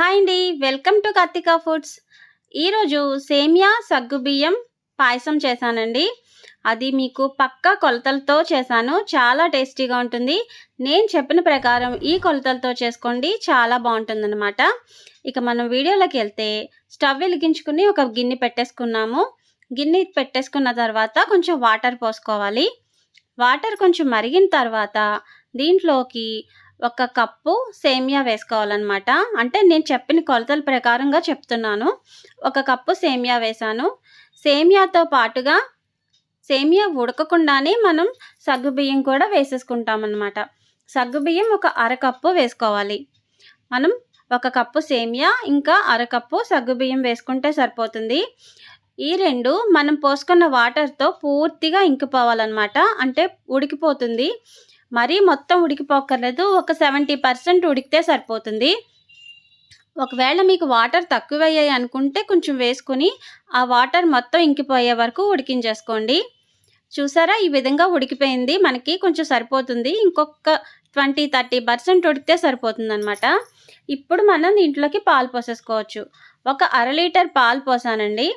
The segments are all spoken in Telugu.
హాయ్ అండి. Welcome to Karthika foods. ఈరోజు సేమియా సగ్గుబియ్యం పాయసం చేశానండి. అది మీకు పక్కా కొలతలతో చేశాను. చాలా టేస్టీగా ఉంటుంది. నేను చెప్పిన ప్రకారం ఈ కొలతలతో చేసుకోండి. చాలా బాగుంటుందన్నమాట. ఇక మనం వీడియోలోకి వెళ్తే స్టవ్ వెలిగించుకుని ఒక గిన్నె పెట్టేసుకున్నాము. గిన్నె పెట్టేసుకున్న తర్వాత కొంచెం వాటర్ పోసుకోవాలి. వాటర్ కొంచెం మరిగిన తర్వాత దీంట్లోకి ఒక కప్పు సేమియా వేసుకోవాలన్నమాట. అంటే నేను చెప్పిన కొలతల ప్రకారంగా చెప్తున్నాను. ఒక కప్పు సేమియా వేసాను. సేమియాతో పాటుగా సేమియా ఉడకకుండానే మనం సగ్గుబియ్యం కూడా వేసేసుకుంటామన్నమాట. సగ్గుబియ్యం ఒక అరకప్పు వేసుకోవాలి. మనం ఒక కప్పు సేమియా ఇంకా అరకప్పు సగ్గుబియ్యం వేసుకుంటే సరిపోతుంది. ఈ రెండు మనం పోసుకున్న వాటర్తో పూర్తిగా ఇంకిపోవాలన్నమాట. అంటే ఉడికిపోతుంది. మరీ మొత్తం ఉడికిపోక్కర్లేదు. ఒక సెవెంటీ పర్సెంట్ ఉడికితే సరిపోతుంది. ఒకవేళ మీకు వాటర్ తక్కువ అయ్యాయి అనుకుంటే కొంచెం వేసుకుని ఆ వాటర్ మొత్తం ఇంకిపోయే వరకు ఉడికించేసుకోండి. చూసారా? ఈ విధంగా ఉడికిపోయింది. మనకి కొంచెం సరిపోతుంది. ఇంకొక ట్వంటీ థర్టీ పర్సెంట్ ఉడికితే సరిపోతుంది అనమాట ఇప్పుడు మనం దీంట్లోకి పాలు పోసేసుకోవచ్చు. ఒక అర లీటర్ పాలు పోసానండి.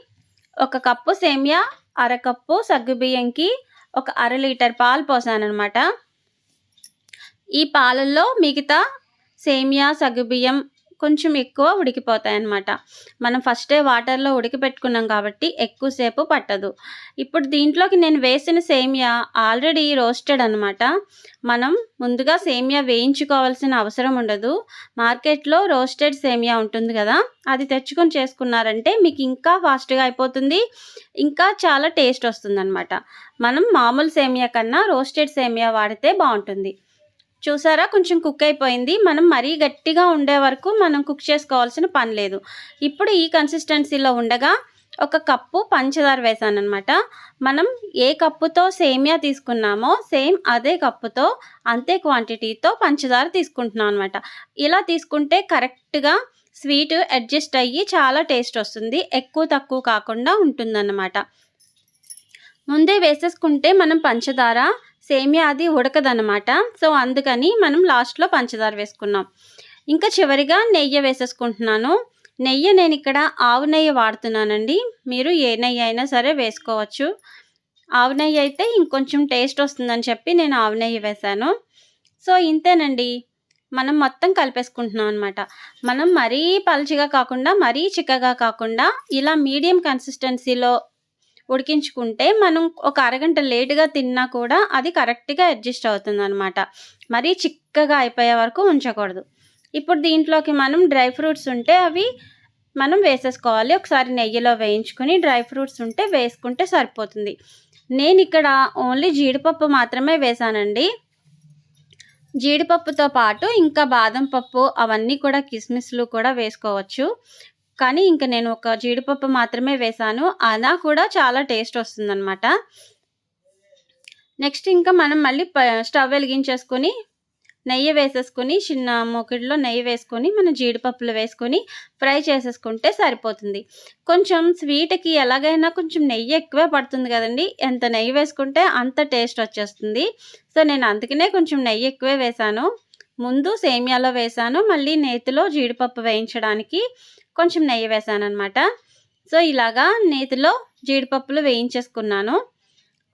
ఒక కప్పు సేమియా అరకప్పు సగ్గుబియ్యంకి ఒక అర లీటర్ పాలు పోసానమాట ఈ పాలల్లో మిగతా సేమియా సగ్గుబియ్యం కొంచెం ఎక్కువ ఉడికిపోతాయి అన్నమాట మనం ఫస్టే వాటర్లో ఉడికిపెట్టుకున్నాం కాబట్టి ఎక్కువసేపు పట్టదు. ఇప్పుడు దీంట్లోకి నేను వేసిన సేమియా ఆల్రెడీ రోస్టెడ్ అనమాట మనం ముందుగా సేమియా వేయించుకోవాల్సిన అవసరం ఉండదు. మార్కెట్లో రోస్టెడ్ సేమియా ఉంటుంది కదా అది తెచ్చుకొని చేసుకున్నారంటే మీకు ఇంకా ఫాస్ట్గా అయిపోతుంది. ఇంకా చాలా టేస్ట్ వస్తుంది మనం మామూలు సేమియా కన్నా రోస్టెడ్ సేమియా వాడితే బాగుంటుంది. చూసారా? కొంచెం కుక్ అయిపోయింది. మనం మరీ గట్టిగా ఉండే వరకు మనం కుక్ చేసుకోవాల్సిన పని లేదు. ఇప్పుడు ఈ కన్సిస్టెన్సీలో ఉండగా ఒక కప్పు పంచదార వేసాను అనమాట మనం ఏ కప్పుతో సేమియా తీసుకున్నామో సేమ్ అదే కప్పుతో అంతే క్వాంటిటీతో పంచదార తీసుకుంటున్నాం అనమాట ఇలా తీసుకుంటే కరెక్ట్గా స్వీట్ అడ్జస్ట్ అయ్యి చాలా టేస్ట్ వస్తుంది. ఎక్కువ తక్కువ కాకుండా ఉంటుందన్నమాట. ముందే వేసేసుకుంటే మనం పంచదార సేమియా అది ఉడకదనమాట సో అందుకని మనం లాస్ట్లో పంచదార వేసుకున్నాం. ఇంకా చివరిగా నెయ్యి వేసేసుకుంటున్నాను. నెయ్యి నేను ఇక్కడ ఆవు నెయ్యి వాడుతున్నానండి. మీరు ఏ నెయ్యి అయినా సరే వేసుకోవచ్చు. ఆవు నెయ్యి అయితే ఇంకొంచెం టేస్ట్ వస్తుందని చెప్పి నేను ఆవు నెయ్యి వేశాను. సో ఇంతేనండి. మనం మొత్తం కలిపేసుకుంటున్నాం అనమాట మనం మరీ పలుచగా కాకుండా మరీ చిక్కగా కాకుండా ఇలా మీడియం కన్సిస్టెన్సీలో ఉడికించుకుంటే మనం ఒక అరగంట లేటుగా తిన్నా కూడా అది కరెక్ట్గా అడ్జస్ట్ అవుతుంది అనమాట మరీ చిక్కగా అయిపోయే వరకు ఉంచకూడదు. ఇప్పుడు దీంట్లోకి మనం డ్రై ఫ్రూట్స్ ఉంటే అవి మనం వేసేసుకోవాలి. ఒకసారి నెయ్యిలో వేయించుకొని డ్రై ఫ్రూట్స్ ఉంటే వేసుకుంటే సరిపోతుంది. నేను ఇక్కడ ఓన్లీ జీడిపప్పు మాత్రమే వేసానండి. జీడిపప్పుతో పాటు ఇంకా బాదం పప్పు అవన్నీ కూడా కిస్మిస్లు కూడా వేసుకోవచ్చు. కానీ ఇంకా నేను ఒక జీడిపప్పు మాత్రమే వేసాను. అలా కూడా చాలా టేస్ట్ వస్తుందన్నమాట. నెక్స్ట్ ఇంకా మనం మళ్ళీ స్టవ్ వెలిగించేసుకొని నెయ్యి వేసేసుకొని చిన్న మూకిడిలో నెయ్యి వేసుకొని మనం జీడిపప్పులు వేసుకొని ఫ్రై చేసేసుకుంటే సరిపోతుంది. కొంచెం స్వీట్కి ఎలాగైనా కొంచెం నెయ్యి ఎక్కువే పడుతుంది కదండి. ఎంత నెయ్యి వేసుకుంటే అంత టేస్ట్ వచ్చేస్తుంది. సో నేను అందుకనే కొంచెం నెయ్యి ఎక్కువే వేసాను. ముందు సేమియాలో వేసాను. మళ్ళీ నేతిలో జీడిపప్పు వేయించడానికి కొంచెం నెయ్యి వేసాను అనమాట సో ఇలాగా నేతిలో జీడిపప్పులు వేయించేసుకున్నాను.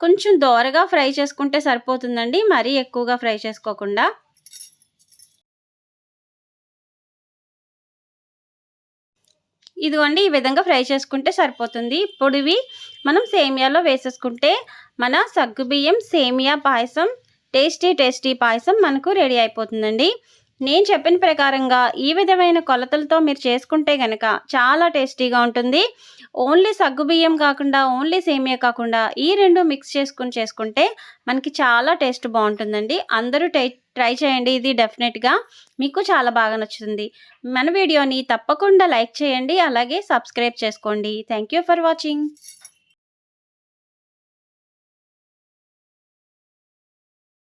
కొంచెం దోరగా ఫ్రై చేసుకుంటే సరిపోతుందండి మరీ ఎక్కువగా ఫ్రై చేసుకోకుండా. ఇదిగోండి ఈ విధంగా ఫ్రై చేసుకుంటే సరిపోతుంది. ఇప్పుడు ఇవి మనం సేమియాలో వేసేసుకుంటే మన సగ్గుబియ్యం సేమియా పాయసం టేస్టీ టేస్టీ పాయసం మనకు రెడీ అయిపోతుందండి. నేను చెప్పిన ప్రకారంగా ఈ విధమైన కొలతలతో మీరు చేసుకుంటే కనుక చాలా టేస్టీగా ఉంటుంది. ఓన్లీ సగ్గుబియ్యం కాకుండా ఓన్లీ సేమియా కాకుండా ఈ రెండు మిక్స్ చేసుకుని చేసుకుంటే మనకి చాలా టేస్ట్ బాగుంటుందండి. అందరూ ట్రై చేయండి. ఇది డెఫినెట్గా మీకు చాలా బాగా నచ్చుతుంది. మన వీడియోని తప్పకుండా లైక్ చేయండి. అలాగే సబ్స్క్రైబ్ చేసుకోండి. Thank for watching